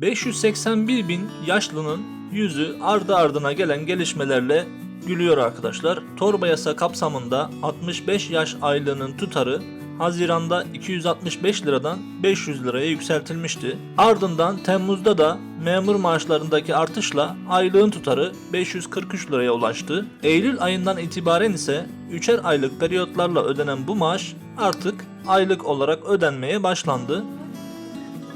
581 bin yaşlının yüzü ardı ardına gelen gelişmelerle gülüyor arkadaşlar. Torba yasa kapsamında 65 yaş aylığının tutarı Haziran'da 265 liradan 500 liraya yükseltilmişti. Ardından Temmuz'da da memur maaşlarındaki artışla aylığın tutarı 543 liraya ulaştı. Eylül ayından itibaren ise 3'er aylık periyotlarla ödenen bu maaş artık aylık olarak ödenmeye başlandı.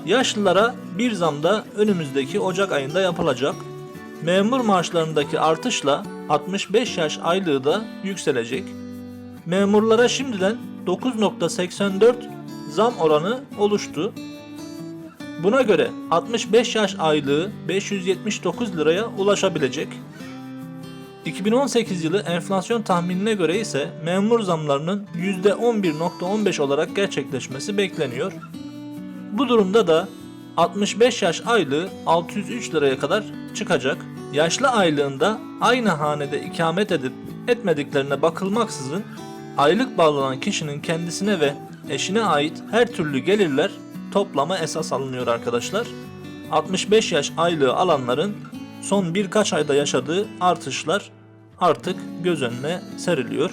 Yaşlılara bir zam da önümüzdeki Ocak ayında yapılacak. Memur maaşlarındaki artışla 65 yaş aylığı da yükselecek. Memurlara şimdiden 9.84 zam oranı oluştu. Buna göre 65 yaş aylığı 579 liraya ulaşabilecek. 2018 yılı enflasyon tahminine göre ise memur zamlarının %11.15 olarak gerçekleşmesi bekleniyor. Bu durumda da 65 yaş aylığı 603 liraya kadar çıkacak. Yaşlı aylığında aynı hanede ikamet edip etmediklerine bakılmaksızın aylık bağlanan kişinin kendisine ve eşine ait her türlü gelirler toplama esas alınıyor arkadaşlar. 65 yaş aylığı alanların son birkaç ayda yaşadığı artışlar artık göz önüne seriliyor.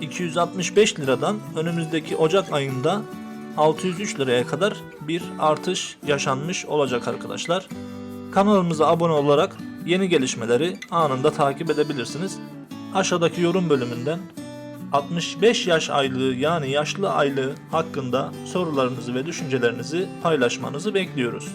265 liradan önümüzdeki Ocak ayında 603 liraya kadar bir artış yaşanmış olacak arkadaşlar. Kanalımıza abone olarak yeni gelişmeleri anında takip edebilirsiniz. Aşağıdaki yorum bölümünden 65 yaş aylığı yani yaşlı aylığı hakkında sorularınızı ve düşüncelerinizi paylaşmanızı bekliyoruz.